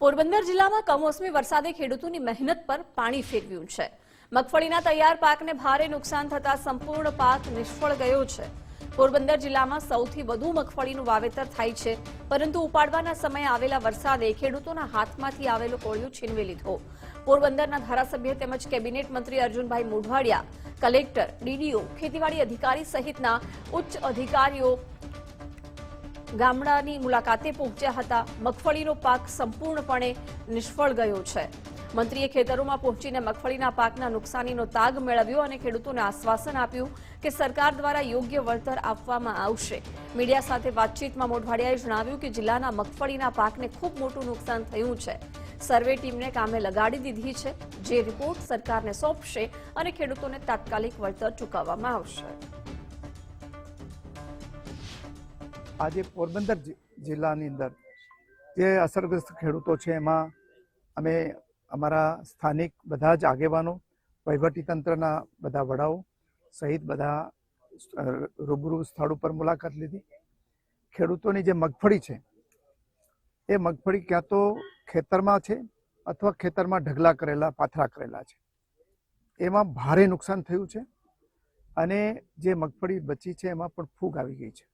પોરબંદર જિલ્લામાં કમોસમી વરસાદે ખેડૂતોની મહેનત પર પાણી ફેરવ્યું છે. મગફળીના તૈયાર પાકને ભારે નુકસાન થતા સંપૂર્ણ પાક નિષ્ફળ ગયો છે. પોરબંદર જિલ્લામાં સૌથી વધુ મગફળીનું વાવેતર થાય છે, પરંતુ ઉપાડવાના સમયે આવેલા વરસાદે ખેડૂતોના હાથમાંથી આવેલો કોળિયો છીનવી લીધો. પોરબંદરના ધારાસભ્ય તેમજ કેબિનેટ મંત્રી અર્જુનભાઈ મોઢવાડિયા, કલેક્ટર, ડીડીઓ, ખેતીવાડી અધિકારી સહિતના ઉચ્ચ અધિકારીઓ ગામડાની મુલાકાતે પહોંચ્યા હતા. મગફળીનો પાક સંપૂર્ણપણે નિષ્ફળ ગયો છે. મંત્રીએ ખેતરોમાં પહોંચીને મગફળીના પાકના નુકસાનીનો તાગ મેળવ્યો અને ખેડૂતોને આશ્વાસન આપ્યું કે સરકાર દ્વારા યોગ્ય વળતર આપવામાં આવશે. મીડિયા સાથે વાતચીતમાં મોઢવાડિયાએ જણાવ્યું કે જિલ્લાના મગફળીના પાકને ખૂબ મોટું નુકસાન થયું છે. સર્વે ટીમને કામે લગાડી દીધી છે. જે રિપોર્ટ સરકારને સોંપશે અને ખેડૂતોને તાત્કાલિક વળતર ચૂકવવામાં આવશે. આજે પોરબંદર જિલ્લાની અંદર જે અસરગ્રસ્ત ખેડૂતો છે એમાં અમે અમારા સ્થાનિક બધા જ આગેવાનો, વહીવટીતંત્રના બધા વડાઓ સહિત બધા રૂબરૂ સ્થળ ઉપર મુલાકાત લીધી. ખેડૂતોની જે મગફળી છે, એ મગફળી ક્યાં તો ખેતરમાં છે અથવા ખેતરમાં ઢગલા કરેલા, પાથરા કરેલા છે. એમાં ભારે નુકસાન થયું છે અને જે મગફળી બચી છે એમાં પણ ફૂગ આવી ગઈ છે.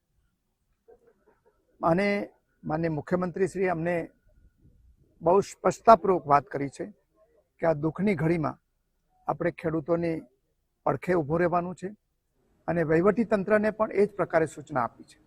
અને માન્ય મુખ્યમંત્રીશ્રીએ અમને બહુ સ્પષ્ટતાપૂર્વક વાત કરી છે કે આ દુઃખની ઘડીમાં આપણે ખેડૂતોની પડખે ઊભું રહેવાનું છે અને વહીવટી તંત્રને પણ એ જ પ્રકારે સૂચના આપી છે.